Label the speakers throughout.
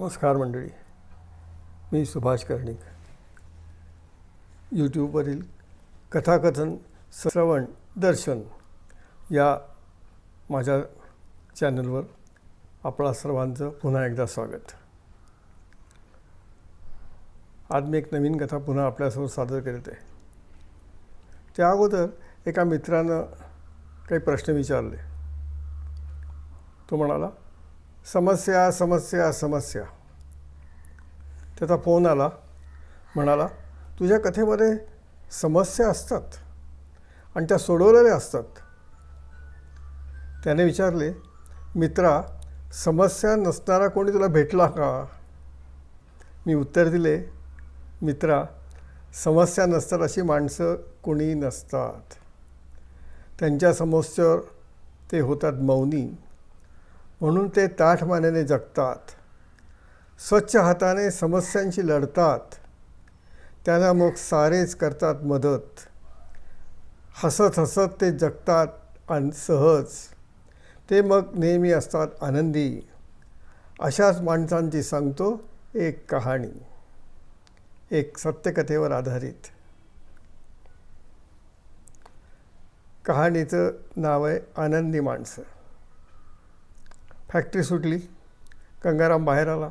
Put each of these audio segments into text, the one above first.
Speaker 1: नमस्कार मंडळी. मी सुभाष कर्णिक. यूट्यूबवरील कथाकथन श्रवण दर्शन या माझ्या चॅनलवर आपणा सर्वांचं पुन्हा एकदा स्वागत. आज मी एक नवीन कथा पुन्हा आपल्यासमोर सादर करीत आहे. त्या अगोदर एका मित्रानं काही प्रश्न विचारले. तो म्हणाला समस्या समस्या समस्या. त्याचा फोन आला म्हणाला तुझ्या कथेमध्ये समस्या असतात आणि त्या सोडवलेल्या असतात. त्याने विचारले मित्रा समस्या नसणारा कोणी तुला भेटला का? मी उत्तर दिले मित्रा समस्या नसतात अशी माणसं कोणी नसतात. त्यांच्या समस्येवर ते होतात मौनी. म्हणून ते ताठ मानेने जगतात. स्वच्छ हाताने समस्यांशी लढतात. त्यांना मग सारेच करतात मदत. हसत हसत ते जगतात आणि सहज. ते मग नेहमी असतात आनंदी. अशाच माणसांची सांगतो एक कहाणी. एक सत्यकथेवर आधारित. कहाणीचं नाव आहे आनंदी माणसं. फॅक्टरी सुटली. गंगाराम बाहेर आला.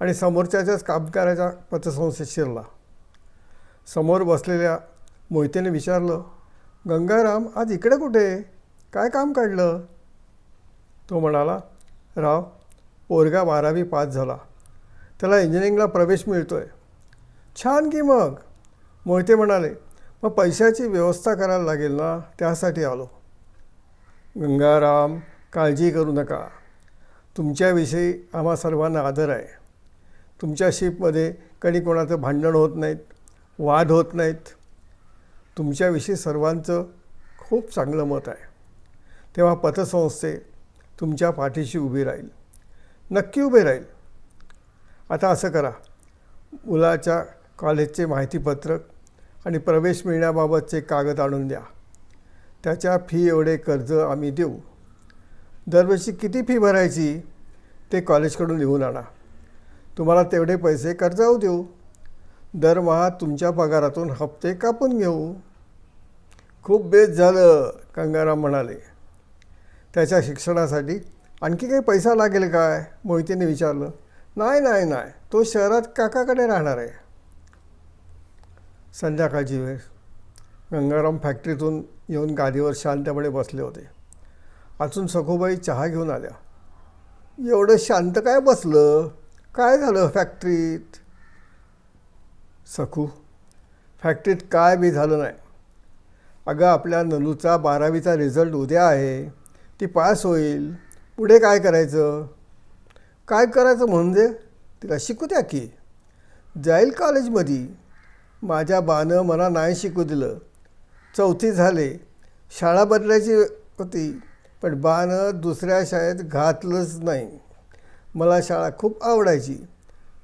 Speaker 1: आणि समोरच्याच्याच कामगाराच्या पतसंस्थेत शिरला. समोर बसलेल्या मोहितेने विचारलं गंगाराम आज इकडे कुठे? काय काम काढलं? तो म्हणाला राव पोरगा बारावी पास झाला. त्याला इंजिनिअरिंगला प्रवेश मिळतो आहे छान की मग? मोहिते म्हणाले मग पैशाची व्यवस्था करायला लागेल ना त्यासाठी आलो. गंगाराम काळजी करू नका. तुमच्याविषयी आम्हा सर्वांना आदर आहे. तुमच्या शिपमध्ये कधी कोणाचं भांडण होत नाहीत वाद होत नाहीत. तुमच्याविषयी सर्वांचं खूप चांगलं मत आहे. तेव्हा पतसंस्थे तुमच्या पाठीशी उभी राहील. नक्की उभे राहील. आता असं करा. मुलाच्या कॉलेजचे माहितीपत्रक आणि प्रवेश मिळण्याबाबतचे कागद आणून द्या. त्याच्या फी एवढे कर्ज आम्ही देऊ. दरवर्षी किती फी भरायची? ते कॉलेजकडून लिहून आणा. तुम्हाला तेवढे पैसे कर्जाऊ देऊ. दरमहा तुमच्या पगारातून हप्ते कापून घेऊ. खूप बेस झालं गंगाराम म्हणाले. त्याच्या शिक्षणासाठी आणखी काही पैसा लागेल काय? मोहितीने विचारलं. नाही नाही नाही. तो शहरात काकाकडे राहणार आहे. संध्याकाळची वेळ. गंगाराम फॅक्टरीतून येऊन गादीवर शांतपणे बसले होते. अजून सखूबाई चहा घेऊन आल्या. एवढं शांत काय बसलं? काय झालं फॅक्टरीत? सखू फॅक्टरीत काय बी झालं नाही. अगं आपल्या नलूचा बारावीचा रिझल्ट उद्या आहे. ती पास होईल. पुढे काय करायचं? काय करायचं म्हणजे? तिला शिकू द्या की. जाईल कॉलेजमध्ये. माझ्या बानं मला नाही शिकू दिलं. चौथी झाले. शाळा बदलायची होती. पण बानं दुसऱ्या शाळेत घातलंच नाही. मला शाळा खूप आवडायची.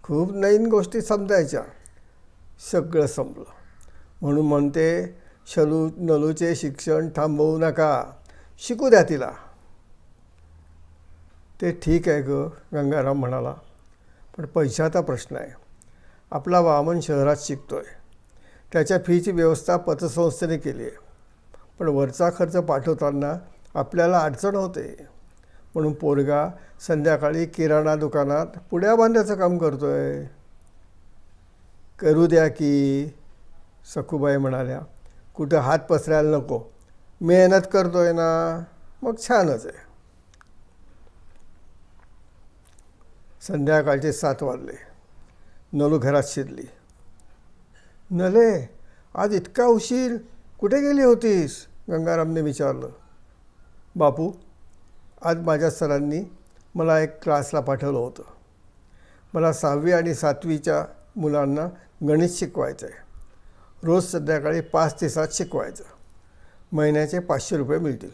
Speaker 1: खूप नवीन गोष्टी समजायच्या. सगळं संपलं. म्हणून म्हणते शलू नलूचे शिक्षण थांबवू नका. शिकू द्या तिला. ते ठीक आहे ग गंगाराम म्हणाला. पण पैशाचा प्रश्न आहे. आपला वामन शहरात शिकतो आहे त्याच्या फीची व्यवस्था पतसंस्थेने केली आहे. पण वरचा खर्च पाठवताना आपल्याला अडचण होते. म्हणून पोरगा संध्याकाळी किराणा दुकानात पुड्या बांधायचं काम करतो आहे करू द्या की सखूबाई म्हणाल्या. कुठं हात पसरायला नको. मेहनत करतोय ना मग छानच आहे. संध्याकाळचे सात वाजले. नलू घरात शिरली. नले आज इतका उशीर कुठे गेली होतीस? गंगारामने विचारलं. बापू आज माझ्या सरांनी मला एक क्लासला पाठवलं होतं. मला सहावी आणि सातवीच्या मुलांना गणित शिकवायचं आहे. रोज संध्याकाळी पाच ते सात शिकवायचं. महिन्याचे पाचशे रुपये मिळतील.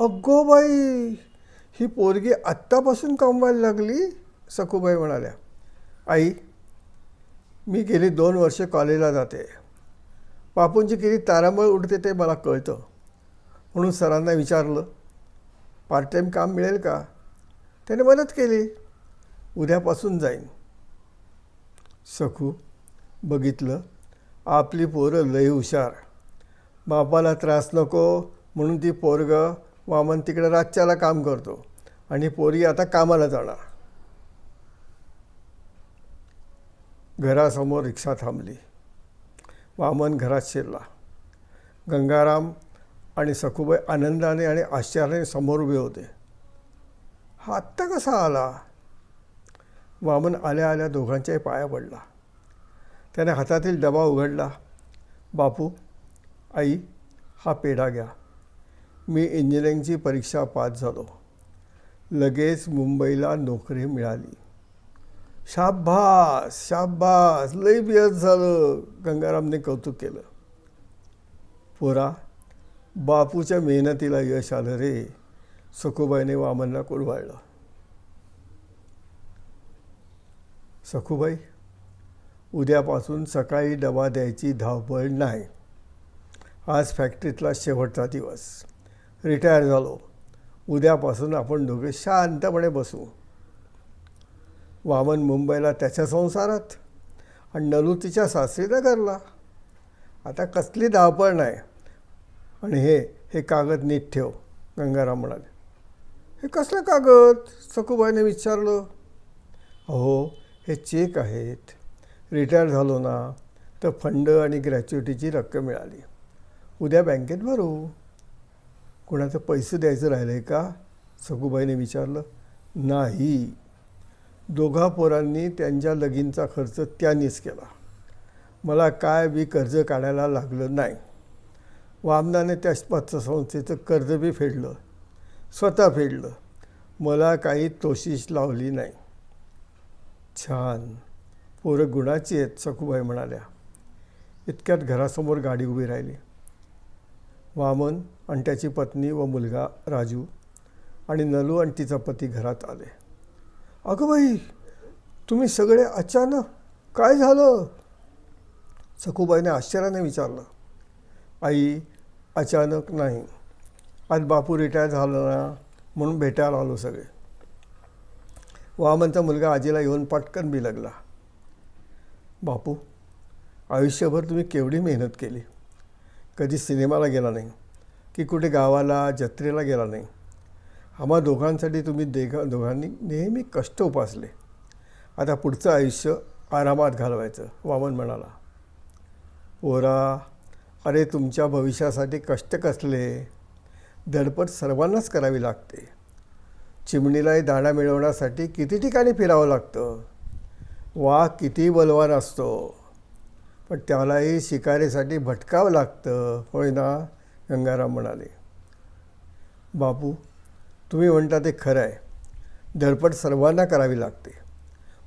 Speaker 1: अगो बाई ही पोरगी आत्तापासून कमवायला लागली? सखूबाई म्हणाल्या. आई मी गेली दोन वर्षे कॉलेजला जाते. बापूंची किती तारांबळ उडते ते मला कळतं. म्हणून सरांना विचारलं पार्ट टाईम काम मिळेल का? त्याने मदत केली. उद्यापासून जाईन. सखू बघितलं? आपली पोरं लई हुशार. बापाला त्रास नको म्हणून ती पोरग वामन तिकडे रातच्याला काम करतो आणि पोरी आता कामाला जाणार. घरासमोर रिक्षा थांबली. वामन घरात शिरला. गंगाराम आणि सखूबाई आनंदाने आणि आश्चर्याने समोर उभे होते. हा आत्ता कसा आला? वामन आल्या आल्या दोघांच्याही पाया पडला. त्याने हातातील डबा उघडला. बापू आई हा पेढा घ्या. मी इंजिनिअरिंगची परीक्षा पास झालो. लगेच मुंबईला नोकरी मिळाली. शाबास शाबास लई बियस झालं गंगारामने कौतुक केलं. पोरा बापूच्या मेहनतीला यश आलं रे. सखूबाईने वामनला कुडवाळलं सखूबाई उद्यापासून सकाळी डबा द्यायची धावपळ नाही. आज फॅक्टरीतला शेवटचा दिवस. रिटायर झालो. उद्यापासून आपण दोघे शांतपणे बसू. वामन मुंबईला त्याच्या संसारात आणि नलू तिच्या सासरीनगरला. आता कसली धावपळ नाही. आणि हे हे कागद नीट ठेव गंगाराम म्हणाले. हे कसलं कागद? सखूबाईने विचारलं. अहो हे चेक आहेत. रिटायर झालो ना तर फंड आणि ग्रॅच्युटीची रक्कम मिळाली. उद्या बँकेत भरू. कोणाचं पैसे द्यायचं राहिलं आहे का? सखूबाईने विचारलं. नाही. दोघा पोरांनी त्यांच्या लगीनचा खर्च त्यांनीच केला. मला काय बी कर्ज काढायला लागलं नाही. वामनाने त्या पतसंस्थेचं कर्ज बी फेडलं. स्वतः फेडलं. मला काही तोशीश लावली नाही. छान. पोरं गुणाची आहेत सखूबाई म्हणाल्या. इतक्यात घरासमोर गाडी उभी राहिली. वामन आणि त्याची पत्नी व मुलगा राजू आणि नलू आणि तिचा पती घरात आले. अगं बाई तुम्ही सगळे अचानक काय झालं? सखूबाईने आश्चर्याने विचारलं. आई अचानक नाही. आज बापू रिटायर झाला ना म्हणून भेटायला आलो सगळे. वामनचा मुलगा आजीला येऊन पटकन बी लागला. बापू आयुष्यभर तुम्ही केवढी मेहनत केली. कधी सिनेमाला गेला नाही की कुठे गावाला जत्रेला गेला नाही. आम्हा दोघांसाठी तुम्ही देघा दोघांनी नेहमी कष्ट उपासले. आता पुढचं आयुष्य आरामात घालवायचं वामन म्हणाला. पोरा अरे तुमच्या भविष्यासाठी कष्ट कसले? धडपड सर्वांनाच करावी लागते. चिमणीलाही दाणा मिळवण्यासाठी किती ठिकाणी फिरावं लागतं? वा किती बलवान असतो. पण त्यालाही शिकारीसाठी भटकावं लागतं होय ना? गंगाराम म्हणाले. बापू तुम्ही म्हणता ते खरं आहे. धडपड सर्वांना करावी लागते.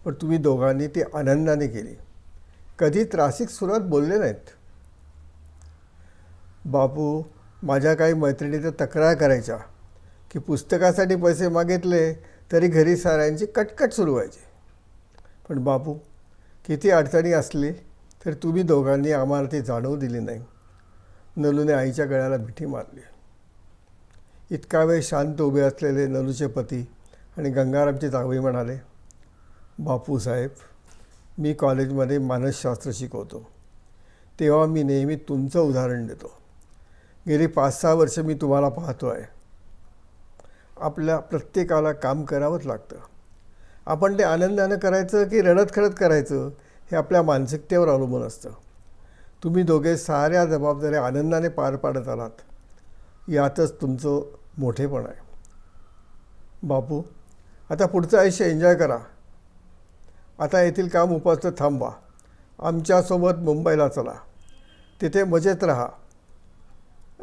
Speaker 1: पण तुम्ही दोघांनी ती आनंदाने केली. कधी त्रासिक सुरात बोलले नाहीत. बापू माझ्या काही मैत्रिणी तर तक्रार करायच्या की पुस्तकासाठी पैसे मागितले तरी घरी साऱ्यांची कटकट सुरू व्हायची. पण बापू किती अडचणी असली तर तुम्ही दोघांनी आम्हाला ती जाणवू दिली नाही. नलूने आईच्या गळ्याला मिठी मारली. इतका वेळ शांत उभे असलेले नलूचे पती आणि गंगारामचे जावई म्हणाले बापू साहेब मी कॉलेजमध्ये मानसशास्त्र शिकवतो. तेव्हा मी नेहमी तुमचं उदाहरण देतो. गेली पाच सहा वर्ष मी तुम्हाला पाहतो आहे. आपल्या प्रत्येकाला काम करावंच लागतं. आपण ते आनंदानं करायचं की रडत खडत करायचं हे आपल्या मानसिकतेवर अवलंबून असतं. तुम्ही दोघे साऱ्या जबाबदाऱ्या आनंदाने पार पाडत आलात. यातच तुमचं मोठेपण आहे. बापू आता पुढचं आयुष्य एन्जॉय करा. आता येथील काम उपासतं थांबवा. आमच्यासोबत मुंबईला चला. तिथे मजेत राहा.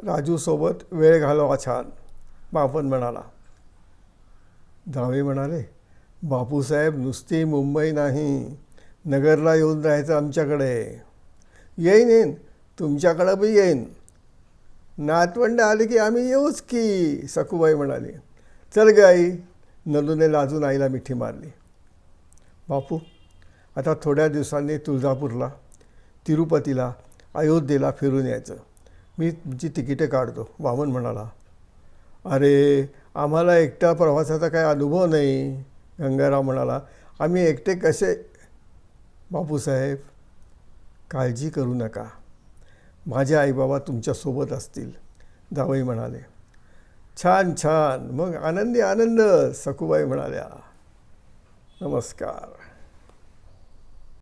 Speaker 1: राजूसोबत वेळ घालवा छान. बापन म्हणाला. जावे म्हणाले बापूसाहेब नुसती मुंबई नाही नगरला येऊन राहायचं आमच्याकडे. येईन येईन तुमच्याकडं बी येईन. नातवंड आले की आम्ही येऊच की सखूबाई म्हणाली. चल ग आई नलूने लाजून आईला मिठी मारली. बापू आता थोड्या दिवसांनी तुळजापूरला तिरुपतीला अयोध्येला फिरून यायचं. मी तुमची तिकिटे काढतो वामन म्हणाला. अरे आम्हाला एकटा प्रवासाचा काही अनुभव नाही गंगाराम म्हणाला. आम्ही एकटे कसे? बापूसाहेब काळजी करू नका. माझे आईबाबा तुमच्यासोबत असतील जावई म्हणाले. छान छान. मग आनंदी आनंद सखूबाई म्हणाल्या. नमस्कार.